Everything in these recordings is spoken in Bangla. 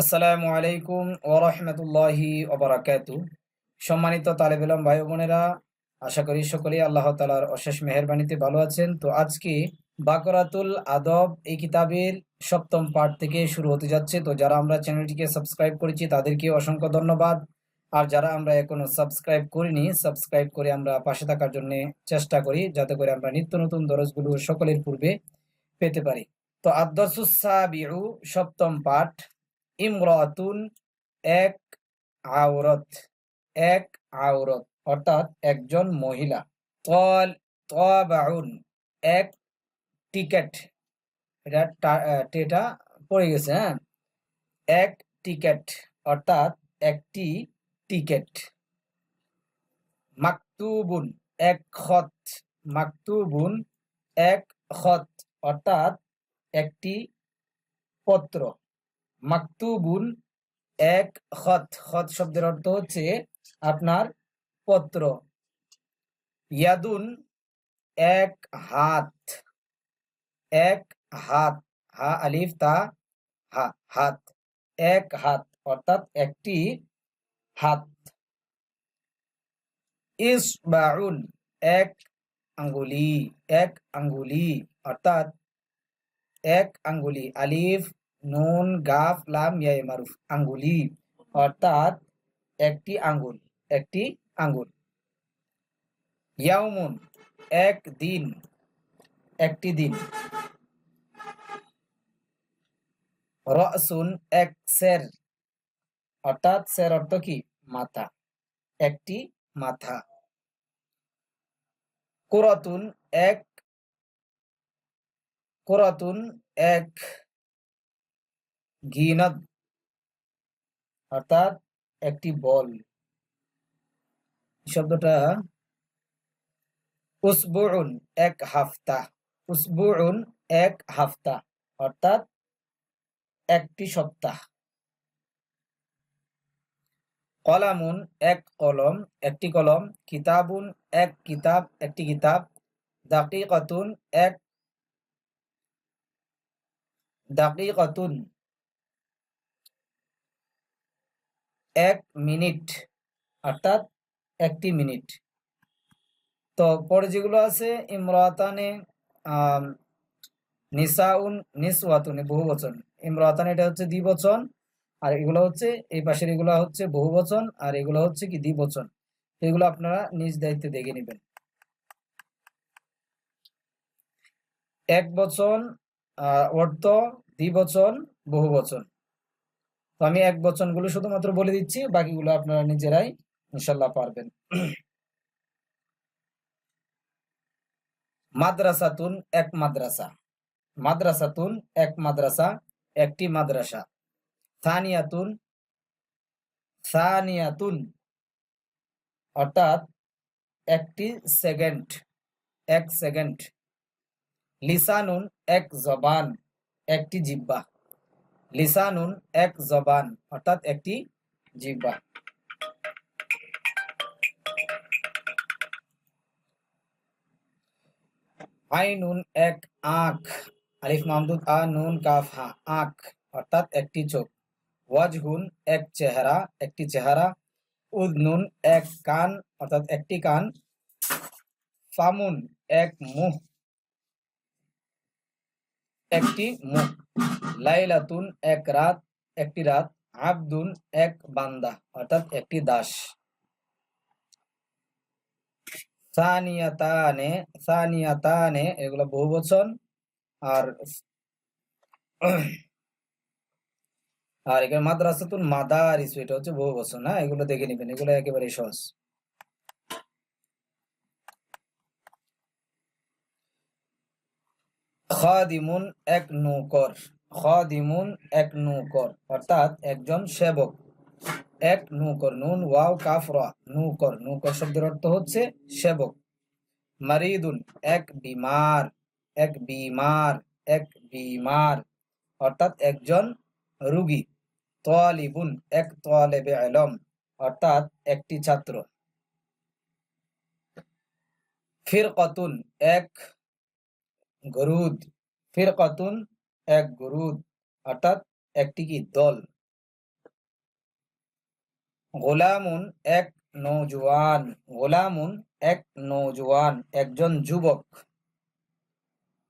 আসসালামু আলাইকুম ওরহমতুল্লাহি ওবরাকাতু সম্মানিত তালেবেলাম ভাই বোনেরা, আশা করি সকলেই আল্লাহ তালার অশেষ মেহরবানিতে ভালো আছেন। তো আজকে বাকরাতুল আদব এই কিতাবের সপ্তম পাঠ থেকে শুরু হতে যাচ্ছে। তো যারা আমরা চ্যানেলটিকে সাবস্ক্রাইব করেছি, তাদেরকে অসংখ্য ধন্যবাদ। আর যারা আমরা এখনও সাবস্ক্রাইব করিনি, সাবস্ক্রাইব করে আমরা পাশে থাকার জন্য চেষ্টা করি, যাতে করে আমরা নিত্য নতুন দরজগুলো সকলের পূর্বে পেতে পারি। তো আদর্সুসাবিউ সপ্তম পাঠ ইমরাতুন এক আওরত এক আওরত, অর্থাৎ একজন মহিলা। তল তবাউন, এক টিকেট। এটা পড়ে গেছে হ্যাঁ? এক টিকেট, অর্থাৎ একটি টিকেট। মাকতুবুন, এক খত। মাকতুবুন, এক খত, অর্থাৎ একটি পত্র। মাকতুবুন এক খত খত শব্দের অর্থ হচ্ছে আপনার পত্র। ইয়াদুন এক হাত এক হাত, হা, আলিফ, তা, হা, হাত, এক হাত, অর্থাৎ একটি হাত। ইসবাউন এক আঙ্গুলি এক আঙ্গুলি, অর্থাৎ এক আঙ্গুলি, আলিফ নুন, গাফ, লাম ইয়াই মারুফ। আঙ্গুলি, অর্থাৎ একটি আঙ্গুল একটি আঙ্গুল। ইয়াউমুন, এক দিন, একটি দিন। রসুন, এক সের, অর্থাৎ সের অর্থ কি? মাথা, একটি মাথা। কুরাতুন, এক কুরাতুন, এক গিনদ অর্থাৎ একটি বল। শব্দটা উসবুউন এক হাফতা উসবুউন এক হাফতা অর্থাৎ একটি সপ্তাহ। কলামুন এক কলম, একটি কলম, কিতাবুন এক কিতাব, একটি কিতাব, দাকিকাতুন এক, দাকিকাতুন এক মিনিট, অর্থাৎ একটি মিনিট। তো পরে যেগুলো আছে, ইমরাতানে নিসাউন, নিসওয়াতুনে বহু বচন ইমরাতান এটা হচ্ছে দ্বিবচন, আর এগুলো হচ্ছে, এই পাশের এগুলো হচ্ছে বহু বচন আর এগুলো হচ্ছে কি দ্বিবচন। এগুলো আপনারা নিজ দায়িত্বে দেখে নেবেন। এক বচন অর্থ, দ্বিবচন বহু বচন তো আমি এক বচনগুলো শুধুমাত্র বলে দিচ্ছি, বাকিগুলো আপনারা নিজেরাই ইনশাল্লাহ পারবেন। মাদ্রাসাতুন এক মাদ্রাসা। মাদ্রাসাতুন এক মাদ্রাসা, একটি মাদ্রাসা। সানিয়াতুন সানিয়াতুন, অর্থাৎ একটি সেকেন্ড, এক সেকেন্ড। লিসানুন, এক জবান, একটি জিব্বা। লিসানুন এক জবান, অর্থাৎ একটি জিব্বা আইনুন এক আখ, আলিফ মামদুদ, আ, নুন, কাফ, হা, আখ, অর্থাৎ একটি চোখ। ওয়াজহুন এক চেহারা, একটি চেহারা। উদনুন এক কান, অর্থাৎ একটি কান। ফামুন এক মুখ একটি মুখ। লাইলাতুন এক রাত, একটি রাত। আবদুন এক বান্দা, অর্থাৎ একটি দাস। সানিয়াতানে সানিয়াতানে, এগুলো বহু বচন। আর আর এখানে মাদ্রাসাতুন মাদারিস, এটা হচ্ছে বহু বচন হ্যাঁ? এগুলো দেখে নেবেন, এগুলো একেবারে সহজ। খাদিমুন এক নৌকর, খাদিমুন এক নৌকর, অর্থাৎ একজন সেবক। এক নৌকর, নুন, ওয়াও কাফরা নৌকর নৌকর শব্দের অর্থ হচ্ছে সেবক। মারিদুন, এক বিমার এক বিমার এক বিমার, অর্থাৎ একজন রুগী। তোয়ালিবুন এক তোয়ালেবে আলম, অর্থাৎ একটি ছাত্র। ফিরকাতুন, এক গরুদ, ফিরকাতুন এক গরুদ, অর্থাৎ একটি কি দল। গোলামুন এক নৌজওয়ান গোলামুন এক নৌজওয়ান একজন যুবক।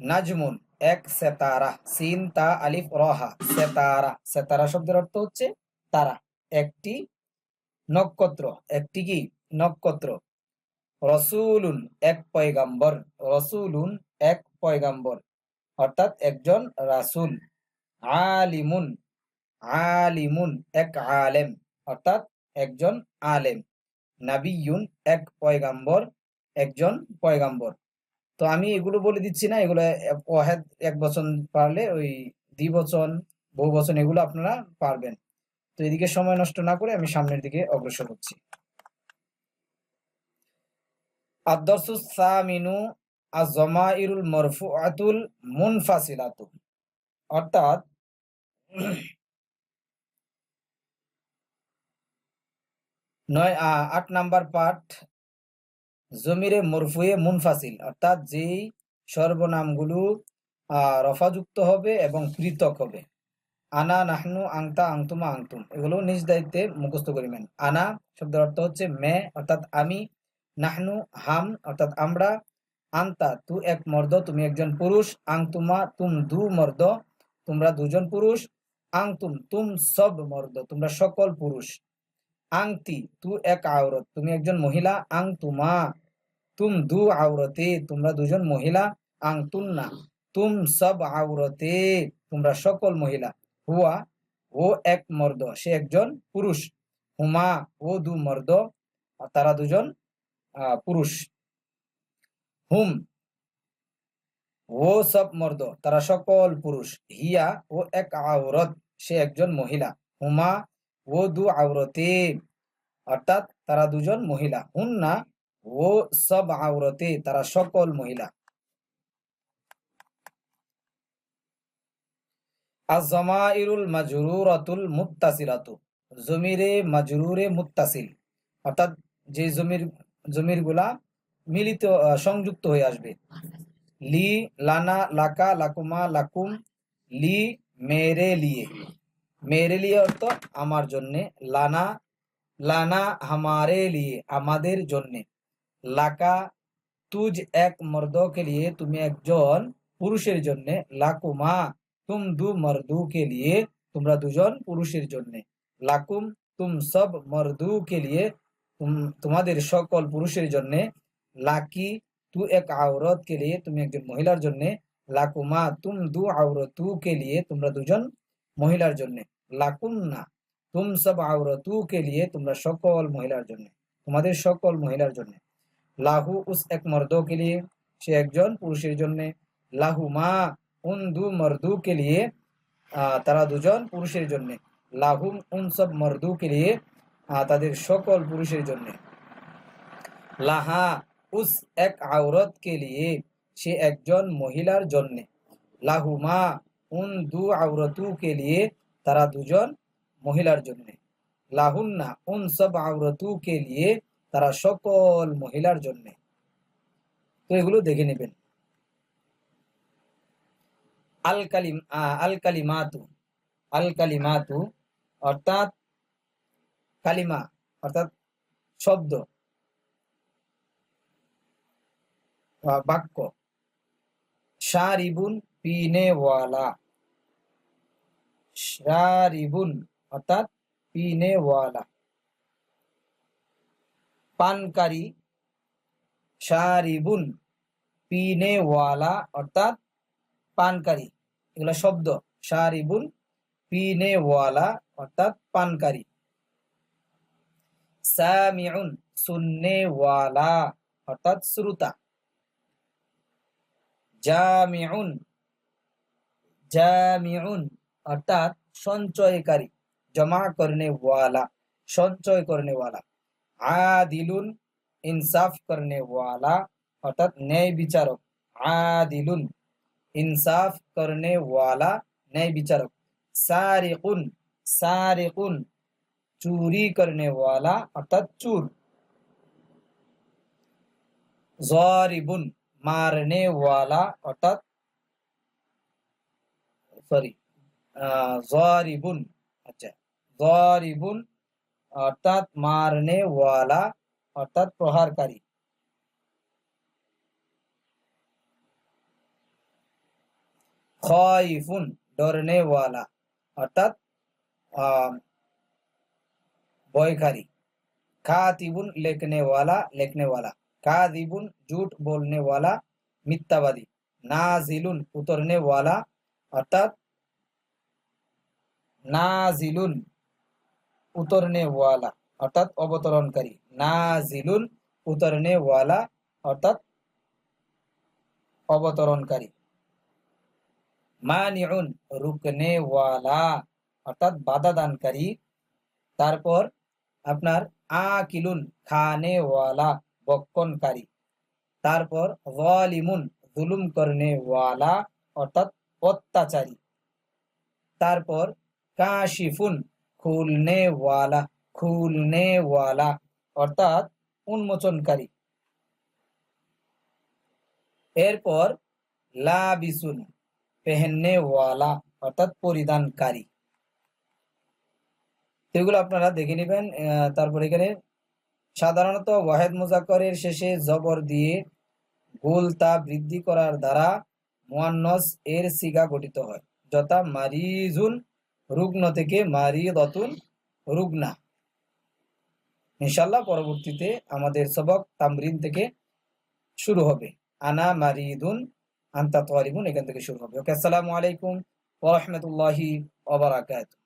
নাজমুন এক সেতারা, সিন, তা, আলিফ, রহা, সেতারা। সেতারা শব্দের অর্থ হচ্ছে তারা। একটি নক্ষত্র, একটি কি নক্ষত্র। রসুলুন এক পয়গাম্বর, রসুলুন এক পয়গাম্বর, অর্থাৎ একজন রাসুল, আলিমুন আলিমুন, এক আলেম, অর্থাৎ একজন আলেম নাবিয়ুন এক পয়গাম্বর, একজন পয়গাম্বর। তো আমি এগুলো বলে দিচ্ছি না, এগুলো ওয়াহেদ এক বচন পারলে ওই দ্বিবচন বহু বচন এগুলো আপনারা পারবেন। তো এদিকে সময় নষ্ট না করে আমি সামনের দিকে অগ্রসর হচ্ছি। আদর্সু সামিনু অর্থাৎ জমিরে মরফুয়ে অর্থাৎ যেই সর্বনামগুলো রফাযুক্ত হবে এবং পৃথক হবে। আনা নাহনু আংতা আংতুমা আংতুম, এগুলো নিজ দায়িত্বে মুখস্থ করিবেন। আনা শব্দের অর্থ হচ্ছে মে, অর্থাৎ আমি, নাহনু, হাম, অর্থাৎ আমরা আন্তা তু এক মর্দ, তুমি একজন পুরুষ। আং তুমা, তুম দু মর্দ, তোমরা দুজন পুরুষ। আং তুম তুম সব মর্দ, তোমরা সকল পুরুষ। আংতি তু এক আওরত, তুমি একজন মহিলা। আং তুমা, তুম দু আওরতে, তোমরা দুজন মহিলা। আংতুন্না তুম সব আওরতে, তোমরা সকল মহিলা। হুয়া, ও এক মর্দ, সে একজন পুরুষ। হুমা, ও দু মর্দ, তারা দুজন পুরুষ। হুম। ও সব মর্দ, তারা সকল পুরুষ, হিয়া ও এক আওরত, সে একজন মহিলা। হুমা ও দু আওরতে, অর্থাৎ তারা দুজন মহিলা। হুন্না ও সব আওরতে, তারা সকল মহিলা। আজমাইরুল মাজরুরাতুল মুত্তাসিলাতু জমিরে মাজরুরে মুত্তাসিল। অর্থাৎ যে জমির জমিরগুলা মিলিত সংযুক্ত হয়ে আসবে। লি, লানা, লাকা, লাকুমা, লাকুম, লি, মেরে লিয়ে। মেরে লিয়ে অর্থ আমার জন্যে। লানা লানা হামারে লিয়ে, আমাদের জন্যে। লাকা, তুজ এক মর্দকে লিয়ে তুমি একজন পুরুষের জন্যে। লাকুমা, তুম দু মর্দু কে লিয়ে তোমরা দুজন পুরুষের জন্য। লাকুম, তুম সব মর্দু কে লিয়ে তোমাদের সকল পুরুষের জন্য লাকি তু এক আওরত কে লিয়ে তুমি একজন মহিলার জন্য লাকুমা তুম দু আওরতু কে লিয়ে তোমরা দুজন মহিলার জন্য লাকুম না তুম সব আওরতু কে লিয়ে তোমরা সকল মহিলার জন্য তোমাদের সকল মহিলার জন্য লাহু উস এক মর্দ কে লিয়ে সে একজন পুরুষের জন্য লাহু মা উন দু মর্দু কে লিয়ে তারা দুজন পুরুষের জন্য লাহুম উন সব মর্দু কে লিয়ে তাদের সকল পুরুষের জন্য লাহা উস এক আওরত কে লিয়ে সে একজন মহিলার জন্য। লাহুমা, উন দু আওরতু কে লিয়ে তারা দুজন মহিলার জন্য। লাহুন্না, উন সব আওরতু কে লিয়ে তারা সকল মহিলার জন্য। তো এগুলো দেখে নেবেন। আল কালিম আল কালিমাতু আল কালিমাতু অর্থাৎ কালিমা, অর্থাৎ শব্দ। বাক্য। শারিবুন পিনেওয়ালা। শারিবুন অর্থাৎ পিনেওয়ালা। পানকারী। শারিবুন পিনেওয়ালা অর্থাৎ পানকারী। এগুলো শব্দ। শারিবুন পিনেওয়ালা অর্থাৎ পানকারী। সামিউন সুন্নেওয়ালা অর্থাৎ শ্রোতা। জামিউন জামিউন অর্থাৎ সঞ্চয়কারী জমা করনে ওয়ালা সঞ্চয় করনে ওয়ালা আদিলুন ইনসাফ করনে ওয়ালা অর্থাৎ ন্যায় বিচারক আদিলুন इंसाफ करने वाला न्याय विचारक सारिकुन सारिकुन चोरी करने वाला अर्थात चूर जारिबुन मारने वाला अर्थात सॉरी जारिबुन अच्छा जारिबुन अर्थात मारने वाला अर्थात प्रहारकारी। खाइफुन, डरने वाला अर्थात बॉयकारी खातिबुन लिखने वाला लिखने वाला। कादिबुन झूठ बोलने वाला मिथ्यावादी नाजिलुन उतरने वाला अर्थात नाजिलुन उतरने वाला অর্থাৎ অবতরণকারী নাজিলুন উতরনে ওয়ালা অর্থাৎ অবতরণকারী মানিউন রুকনে ওয়ালা অর্থাৎ বাধা দানকারী তারপর আপনার আকিলুন খানে ওয়ালা বক্ষণকারী তারপর ওয়ালিমুন জুলুম করনে ওয়ালা অর্থাৎ অত্যাচারী তারপর কাশিফুন খুলনে ওয়ালা খুলনে ওয়ালা অর্থাৎ উন্মোচনকারী এরপর লাবিসুন পেহেননে ওয়ালা অর্থাৎ পরিধানকারী এগুলো আপনারা দেখে নেবেন আহ, তারপর এখানে সাধারণত ওয়াহেদ মুজাক্করের শেষে জবর দিয়ে গোল তা বৃদ্ধি করার দ্বারা মুয়ান্নস এর সিগা গঠিত হয়, যথা মারিজুন রুগ্ন থেকে মারিদতুন রুগনা। ইনশাল্লাহ পরবর্তীতে আমাদের সবক তামরিন থেকে শুরু হবে। আনা মারিদুন, আন্তা তালিবুন এখান থেকে শুরু হবে। ওকে, আসসালামু আলাইকুম ওয়া রাহমাতুল্লাহি ওয়া বারাকাতুহু।